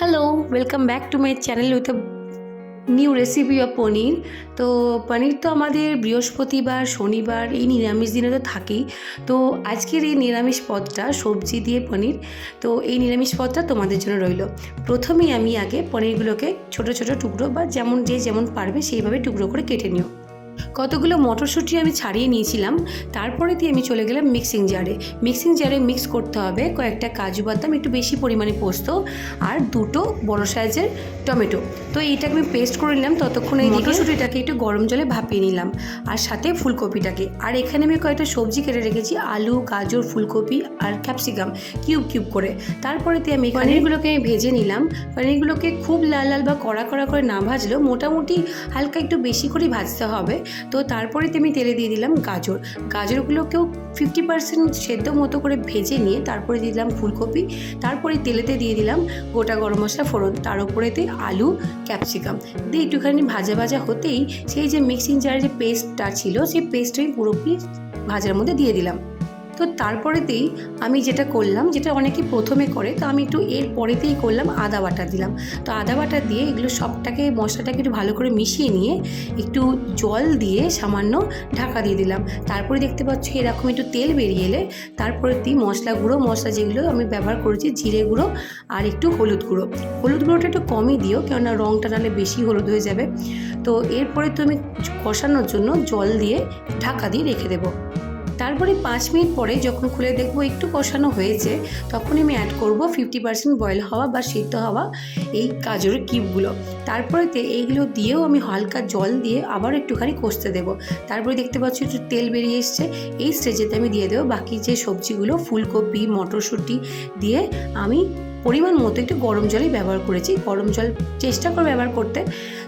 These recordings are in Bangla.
Hello welcome back to my channel with new recipe of paneer তো পনির তো আমাদের বৃহস্পতিবার, শনিবার, এই নিরামিষ দিনে তো থাকেই। তো আজকের এই নিরামিষ পদটা সবজি দিয়ে পনির তো এই নিরামিষ পদটা তোমাদের জন্য রইল। প্রথমেই আমি আগে পনিরগুলোকে ছোট ছোট টুকরো বা যেমন যে যেমন পারবে সেইভাবে টুকরো করে কেটে নিও। কতগুলো মটরশুঁটি আমি ছাড়িয়ে নিয়েছিলাম তারপরে দিয়ে আমি চলে গেলাম মিক্সিং জারে মিক্সিং জারে মিক্স করতে হবে কয়েকটা কাজু বাদাম একটু বেশি পরিমাণে পোস্ত আর দুটো বড় সাইজের টমেটো। তো এইটাকে আমি পেস্ট করে নিলাম ততক্ষণ এই মটরশুঁটিটাকে একটু গরম জলে ভাপিয়ে নিলাম আর সাথে ফুলকপিটাকে। আর এখানে আমি কয়েকটা সবজি কেটে রেখেছি আলু গাজর ফুলকপি আর ক্যাপসিকাম কিউব কিউব করে। তারপরে দিয়ে আমি পনিরগুলোকে আমি ভেজে নিলাম। পনিরগুলোকে খুব লাল লাল বা কড়া কড়া করে না ভাজলেও মোটামুটি হালকা একটু বেশি করে ভাজতে হবে। তো তারপরে আমি তেলে দিয়ে দিলাম গাজর। গাজরগুলোকেও ফিফটি পার্সেন্ট সেদ্ধ মতো করে ভেজে নিয়ে তারপরে দিয়ে দিলাম ফুলকপি। তারপরে তেলেতে দিয়ে দিলাম গোটা গরম মশলা ফোড়ন। তার উপরেতে আলু, ক্যাপসিকাম। দিয়ে একটুখানি ভাজা ভাজা হতেই সেই যে মিক্সিং জারের যে পেস্টটা ছিল, সেই পেস্টটাই পুরোপুরি ভাজার মধ্যে দিয়ে দিলাম। তো তারপরেতেই আমি যেটা করলাম, যেটা অনেকে প্রথমে করে, তো আমি একটু এর পরেতেই করলাম, আদা বাটা দিলাম। তো আদা বাটা দিয়ে এগুলো সবটাকে, মশলাটাকে একটু ভালো করে মিশিয়ে নিয়ে একটু জল দিয়ে সামান্য ঢাকা দিয়ে দিলাম। তারপরে দেখতে পাচ্ছ এরকম একটু তেল বেরিয়ে এলে তারপরে দিই মশলা গুঁড়ো, মশলা যেগুলো আমি ব্যবহার করেছি, জিরে গুঁড়ো আর একটু হলুদ গুঁড়ো। হলুদ গুঁড়োটা একটু কমই দিও, কেননা রঙটা নাহলে বেশি হলুদ হয়ে যাবে। তো এরপরে তুমি কষানোর জন্য জল দিয়ে ঢাকা দিয়ে রেখে দেবো। তারপরে পাঁচ মিনিট পরে যখন খুলে দেখব একটু কষানো হয়েছে তখন আমি অ্যাড করব ফিফটি পার্সেন্ট বয়েল হওয়া বা সিদ্ধ হওয়া এই গাজরের কিউবগুলো তারপরেতে এইগুলো দিয়েও আমি হালকা জল দিয়ে আবার একটুখানি কষতে দেবো। তারপরে দেখতে পাচ্ছি একটু তেল বেরিয়ে এসছে, এই স্টেজেতে আমি দিয়ে দেবো বাকি যে সবজিগুলো, ফুলকপি, মটরশুঁটি দিয়ে আমি পরিমাণ মতো একটু গরম জলই ব্যবহার করেছি। গরম জল চেষ্টা করে ব্যবহার করতে।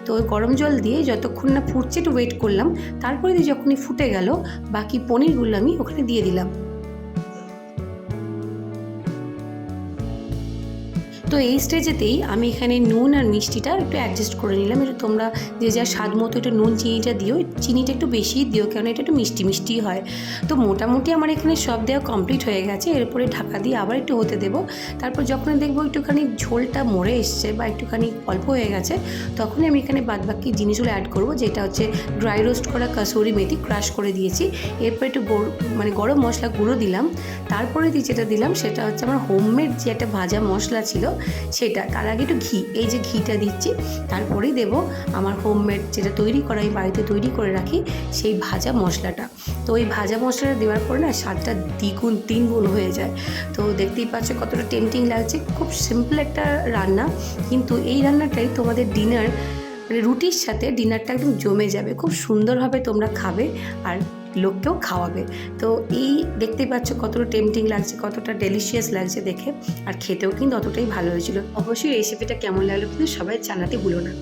তো ওই গরম জল দিয়ে যতক্ষণ না ফুটছে একটু ওয়েট করলাম। তারপরে দিয়ে যখনই ফুটে গেল, বাকি পনিরগুলো আমি ওখানে দিয়ে দিলাম। তো এই স্টেজেতেই আমি এখানে নুন আর মিষ্টিটা একটু অ্যাডজাস্ট করে নিলাম। একটু তোমরা যে যা স্বাদ মতো একটু নুন, চিনিটা দিও। চিনিটা একটু বেশিই দিও কেন এটা একটু মিষ্টি মিষ্টি হয়। তো মোটামুটি আমার এখানে সব দেওয়া কমপ্লিট হয়ে গেছে। এরপরে ঢাকা দিয়ে আবার একটু হতে দেবো। তারপর যখন দেখব একটুখানি ঝোলটা মরে এসছে বা একটুখানি অল্প হয়ে গেছে, তখনই আমি এখানে বাদবাকি জিনিসগুলো অ্যাড করব। যেটা হচ্ছে ড্রাই রোস্ট করা কাসুরি মেথি ক্রাশ করে দিয়েছি। এরপর একটু মানে গরম মশলা গুঁড়ো দিলাম। তারপরে যেটা দিলাম, সেটা হচ্ছে আমার হোমমেড যে একটা ভাজা মশলা ছিল সেটা। তার আগে একটু ঘি, এই যে ঘিটা দিচ্ছি তারপরেই দেবো আমার হোমমেড যেটা তৈরি করা আমি বাড়িতে তৈরি করে রাখি, সেই ভাজা মশলাটা। তো ওই ভাজা মশলাটা দেওয়ার পরে না, স্বাদটা দ্বিগুণ, তিনগুণ হয়ে যায়। তো দেখতেই পাচ্ছ কতটা টেম্পটিং লাগছে। খুব সিম্পল একটা রান্না, কিন্তু এই রান্নাটাই তোমাদের ডিনার মানে রুটির সাথে ডিনারটা একদম জমে যাবে। খুব সুন্দরভাবে তোমরা খাবে, আর লোককেও খাওয়াবে। তো এই দেখতেই পাচ্ছ কতটা টেম্পটিং লাগছে, কতটা ডেলিশিয়াস লাগছে দেখে। আর খেতেও কিন্তু অতটাই ভালো হয়েছিল। অবশ্যই রেসিপিটা কেমন লাগল কিন্তু সবাই জানাতে ভুলো না।